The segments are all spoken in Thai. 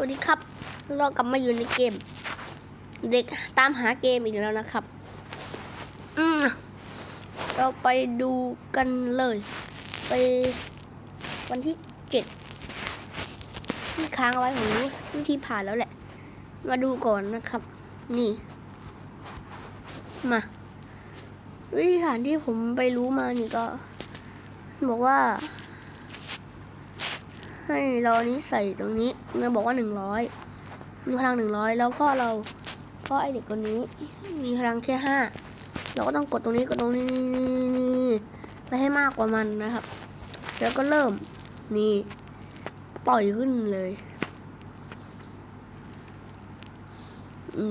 วัสดีครับ เรากลับมาอยู่ในเกม เด็กตามหาเกมอีกแล้วนะครับ อืมเราไปดูกันเลย ไปวันที่เจ็ดที่ค้างเอาไว้ของนี้ที่ที่ผ่านแล้วแหละ มาดูก่อนนะครับ นี่ มา วิธีฐานที่ผมไปรู้มานี่ก็ บอกว่า ให้เรานี้ใส่ตรงนี้มันบอกว่าหนึ่งร้อยมีพลังหนึ่งร้อยแล้วพ่อเราพ่อไอเด็กคนนี้มีพลังแค่ห้าเราก็ต้องกดตรงนี้กดตรงนี้นี่นี่นี่ไปให้มากกว่ามันนะครับ แล้วก็เริ่มนี่ปล่อยขึ้นเลย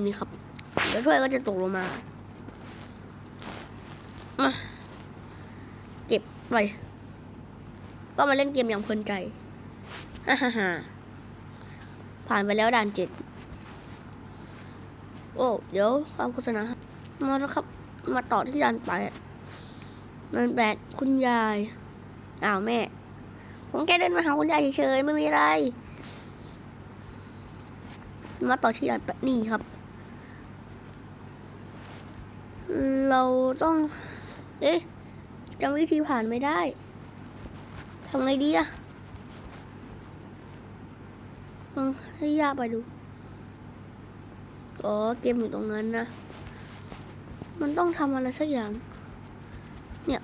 นี่ครับแล้วถ้วยก็จะตกลงมามาเก็บไป ก็มาเล่นเกมอย่างเพลินใจ ฮ่าฮ่าฮ่าผ่านไปแล้วด่านเจ็ดโอ้ เดี๋ยวความโฆษณาครับมาแล้วครับ มาต่อที่ด่านแปดด่านแปดคุณยาย อ้าวแม่ ผมแค่เดินมาหาคุณยายเฉยๆไม่มีอะไร มาต่อที่ด่านแปดนี่ครับ เราต้อง เอ๊ะจำวิธีผ่านไม่ได้ทำไงดีอะ ลองให้ย่าไปดูอ๋อเกมอยู่ตรงนั้นนะ มันต้องทำอะไรสักอย่าง เนี่ย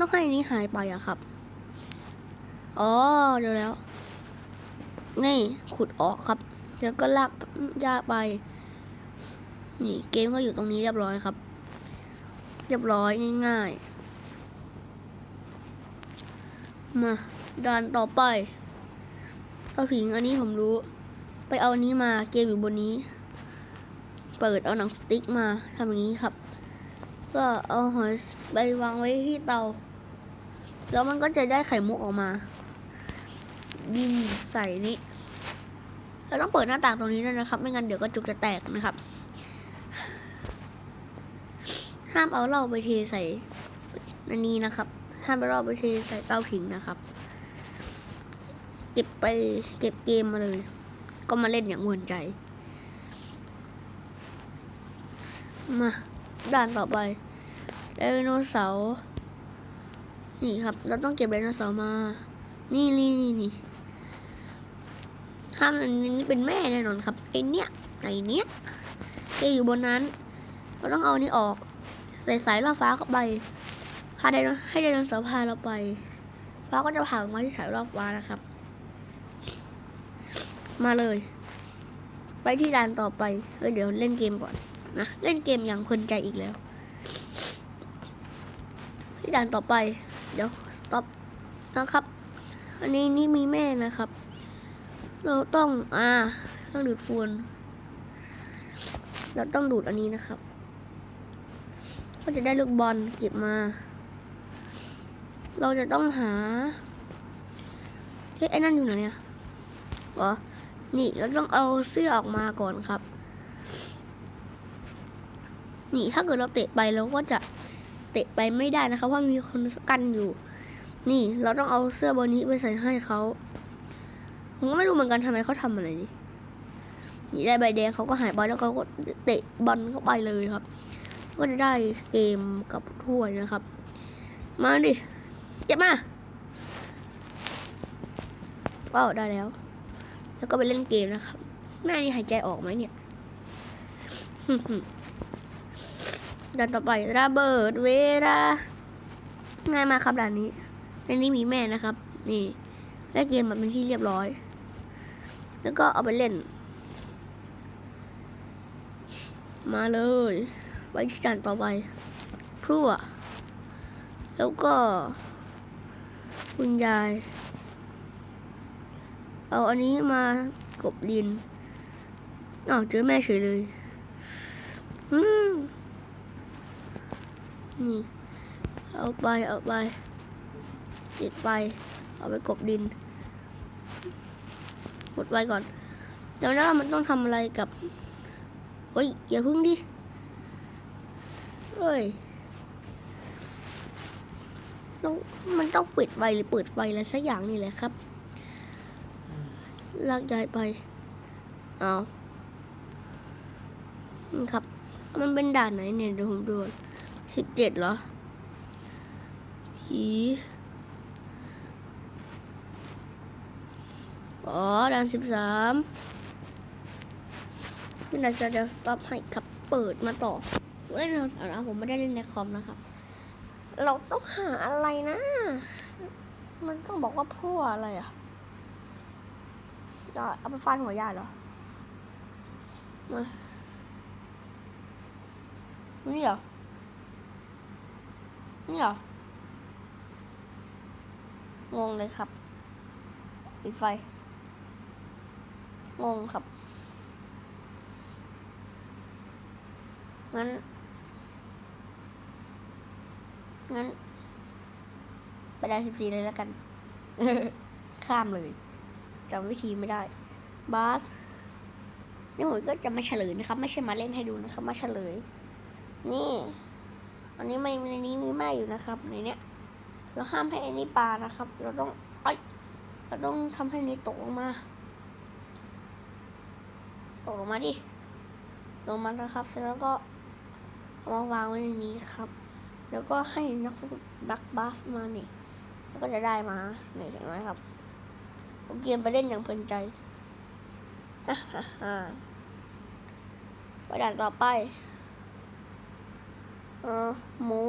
ต้องให้นนี้หายไปอะครับ อ๋อเดี๋ยวแล้ว นี่ขุดออกครับ แล้วก็ลากย่าไป นี่เกมก็อยู่ตรงนี้เรียบร้อยครับ เรียบร้อยง่ายๆ มาด่านต่อไป เตาผิงอันนี้ผมรู้ ไปเอาอันนี้มาเกมอยู่บนนี้ เปิดเอาหนังสติ๊กมาทำอย่างนี้ครับ ก็เอาหอยไปวางไว้ที่เตา แล้วมันก็จะได้ไข่มุกออกมาบินใส่นี้เราต้องเปิดหน้าต่างตรงนี้ด้วยนะครับ ไม่งั้นเดี๋ยวก็จุกจะแตกนะครับ ห้ามเอาเหล้าไปเทใส่อันนี้นะครับ ห้ามเอาเหล้าไปเทใส่เตาผิงนะครับ เก็บไปเก็บเกมมาเลย ก็มาเล่นอย่างมวนใจ มาด่านต่อไปไดโนเสาร์นี่ครับ เราต้องเก็บไดโนเสาร์มา นี่นี่นี่นี่ห้ามอันนี้เป็นแม่แน่นอนครับไอเนี้ยไอเนี้ยแกอยู่บนนั้น เราต้องเอานี้ออก ใส่สายล่อฟ้าเข้าไปพาไดโนให้ไดโนเสาร์พาเราไป ฟ้าก็จะผ่าออกมาที่สายล่อฟ้านะครับ มาเลย ไปที่ด่านต่อไปเฮ้ยเดี๋ยวเล่นเกมก่อนนะเล่นเกมอย่างเพลินใจอีกแล้ว ที่ด่านต่อไป เดี๋ยว stop นะครับ อันนี้นี่มีแม่นะครับ เราต้องอ่าเครื่องดูดฝุ่นเราต้องดูดอันนี้นะครับ ก็จะได้ลูกบอลเก็บมา เราจะต้องหาเฮ้ยไอ้นั่นอยู่ไหนเนี่ยเหรอ นี่เราต้องเอาเสื้อออกมาก่อนครับ นี่ถ้าเกิดเราเตะไปเราก็จะเตะไปไม่ได้นะครับเพราะมีคนกันอยู่ นี่เราต้องเอาเสื้อบอลนี้ไปใส่ให้เขาผมก็ไม่รู้เหมือนกันทำไมเขาทำอะไรนี่นี่ได้ใบแดงเขาก็หายไปแล้วเขาก็เตะบอลเข้าไปเลยครับ ก็จะได้เกมกับถ้วยนะครับ มาดิเจ็บมาว้าวได้แล้ว แล้วก็ไปเล่นเกมนะครับ แม่นี่หายใจออกไหมเนี่ยด่านต่อไประเบิดเวลาง่ายมากครับด่านนี้ในนี้มีแม่นะครับ นี่ได้เกมแบบเป็นที่เรียบร้อย แล้วก็เอาไปเล่น มาเลยไปที่ด่านต่อไปพรั่วแล้วก็ คุณยาย เอาอันนี้มากบดินอ้าวเจอแม่เฉยเลยนี่ เอาไป เอาไป ติดไป เอาไปกบดินกดไว้ก่อนเดี๋ยวนะมันต้องทำอะไรกับ เฮ้ย อย่าพึ่งดิ เฮ้ยต้องมันต้องปิดไฟหรือเปิดไฟอะไรสักอย่างนี่แหละครับ ลากยายไปเอานี่ครับ มันเป็นด่านไหนเนี่ยเดี๋ยวผมดูสิบเจ็ดเหรอ ผีอ๋อด่านสิบสามนี่ด่านจะเดี๋ยวสต็อปให้ครับเปิดมาต่อเล่นโทรศัพท์นะผมไม่ได้เล่นในคอมนะครับ เราต้องหาอะไรนะ มันต้องบอกว่าพ่ออะไรอะ ยาเอาไปฟาดหัวยายเหรอมานี่เหรอนี่เหรองงเลยครับปิดไฟ งงครับ งั้น งั้น ไปได้สิบสี่เลยแล้วกัน ข้ามเลย จำวิธีไม่ได้บาสนี่ผมก็จะมาเฉลยนะครับ ไม่ใช่มาเล่นให้ดูนะครับ มาเฉลย นี่ อันนี้ไม่ในนี้มีแม่อยู่นะครับในเนี้ยเราห้ามให้อันนี้ปลานะครับ เราต้องไอยเราต้องทำให้นี้ตกลงมา ตกลงมาดิลงมานะครับ เสร็จแล้วก็เอามาวางไว้ในนี้ครับ แล้วก็ให้นักฟุตบักบาสมานี่แล้วก็จะได้มาเนี่ยเห็นไหมครับ ผมเกมไปเล่นอย่างเพลินใจฮ่าฮ่าฮ่าไปด่านต่อไปเออหมู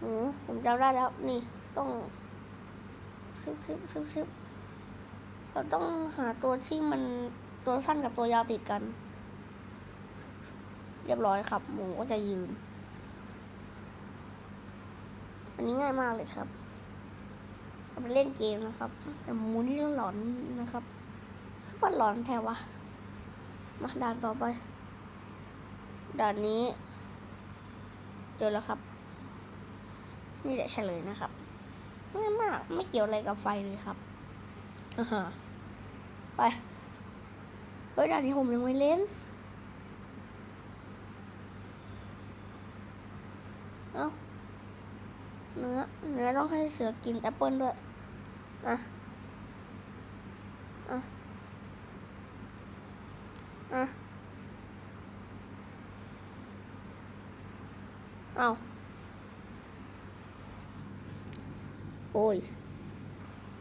หมูผมจำได้แล้วนี่ต้องซิบซิบซิบซิบเราต้องหาตัวที่มันตัวสั้นกับตัวยาวติดกัน เรียบร้อยครับ หมูก็จะยืน อันนี้ง่ายมากเลยครับ เอาไปเล่นเกมนะครับ แต่มูนี่หลอนนะครับคือว่าหลอนแท้วะมาด่านต่อไป ด่านนี้ เจอแล้วครับ นี่แหละเฉลยนะครับง่ายมากไม่เกี่ยวอะไรกับไฟเลยครับอ่าฮะไปเฮ้ยด่านนี้ผมยังไม่เล่นเอ้า เนื้อ เนื้อต้องให้เสือกินแอปเปิลด้วยอะอะอะเอาโอ้ย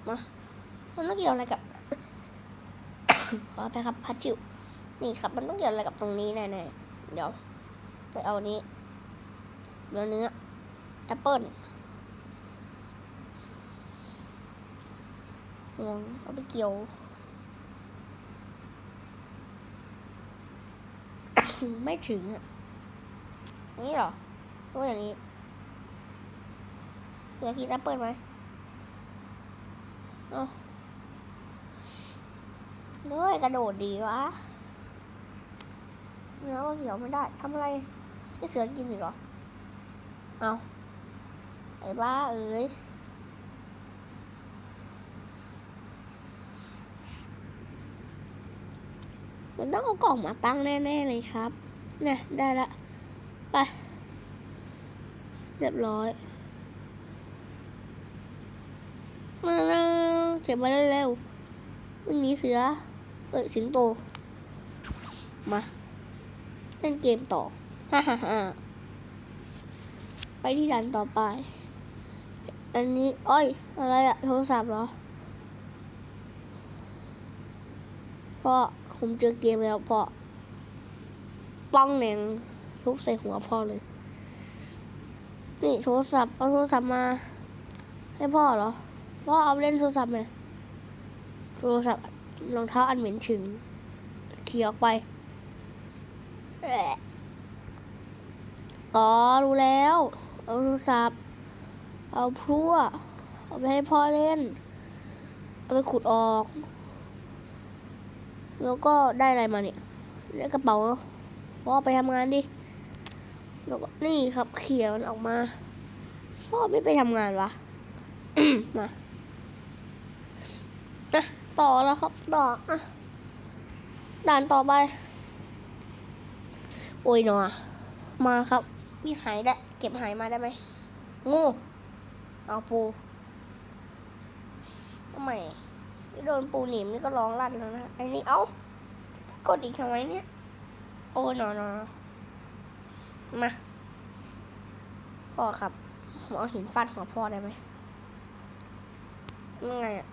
มามันต้องเกี่ยวอะไรกับ ขอไปครับพัดจิวนี่ครับ มันต้องเกี่ยวอะไรกับตรงนี้แน่ๆเดี๋ยว ไปเอานี้เนื้อเนื้อแอปเปิล ห่วงเอาไปเกี่ยวไม่ถึงอะนี้เหรอรู้อย่างนี้เสือกินแอปเปิลไหมเอาด้วยกระโดดดีวะเนื้อเกี่ยวไม่ได้ทำอะไรนี่เสือกินอีกเหรอ เอาไอ้บ้าเอ้ย มันต้องเอากล่องมาตั้งแน่ๆเลยครับเนี่ยได้ละ ไป เรียบร้อยมาเก็บมาเร็วๆวิ่งหนีเสือ เอ้ย สิงโต มาเล่นเกมต่อ ฮ่าฮ่าฮ่าไปที่ด่านต่อไป อันนี้ อ้อย อะไรอะโทรศัพท์เหรอพ่อ ผมเจอเกมแล้วพ่อป้องแหนงทุบใส่หัวพ่อเลย นี่โทรศัพท์เอาโทรศัพท์มา ให้พ่อเหรอ พ่อเอาเล่นโทรศัพท์ไหมโทรศัพท์รองเท้าอันเหม็นฉึงขี่ออกไปอะอ๋อรู้แล้ว เอาโทรศัพท์ เอาพลั่วเอาไปให้พ่อเล่น เอาไปขุดออก แล้วก็ได้อะไรมาเนี่ยได้กระเป๋าเพ่อไปทำงานดิแล้วก็นี่ครับเขียมันออกมาพ่อไม่ไปทำงานวะมาต่อแล้วครับต่ออะด่านต่อไป โอ้ยหนอมาครับ มีหายได้ เก็บหายมาได้ไหมงูเอาปูทำไม นี่โดนปูหนีบนี่ก็ร้องลั่นแล้วนะไอ้นี่เอ้ากดอีกทำไมเนี่ย โอ้หนอนอมาพ่อครับผมเอาหินฟาดหัวพ่อได้ไหมยังไงอะ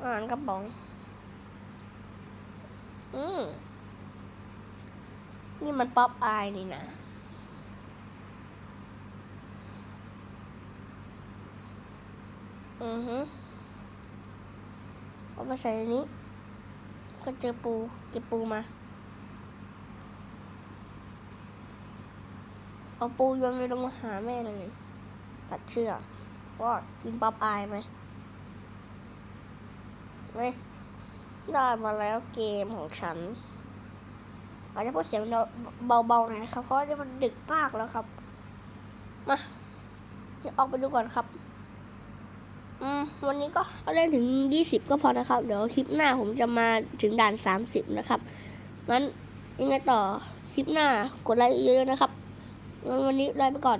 อาหารกระป๋อง อืมนี่มันป๊อปอายนี่นะ อือฮึเอามาใส่ในนี้ ก็เจอปูเก็บปูมา เอาปูโยนไปลงมาหาแม่เลย ตัดเชือกว่ากินป๊อปอายไหมไม่ได้มาแล้วเกมของฉัน อาจจะพูดเสียงเบาๆหน่อยนะครับ เพราะว่ามันดึกมากแล้วครับ มา เดี๋ยวออกไปดูก่อนครับ วันนี้ก็เล่นถึงยี่สิบก็พอนะครับ เดี๋ยวคลิปหน้าผมจะมาถึงด่านสามสิบนะครับงั้นยังไงต่อคลิปหน้ากดไลค์เยอะๆนะครับงั้นวันนี้ไลค์ไปก่อน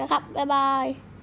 นะครับบ๊ายบาย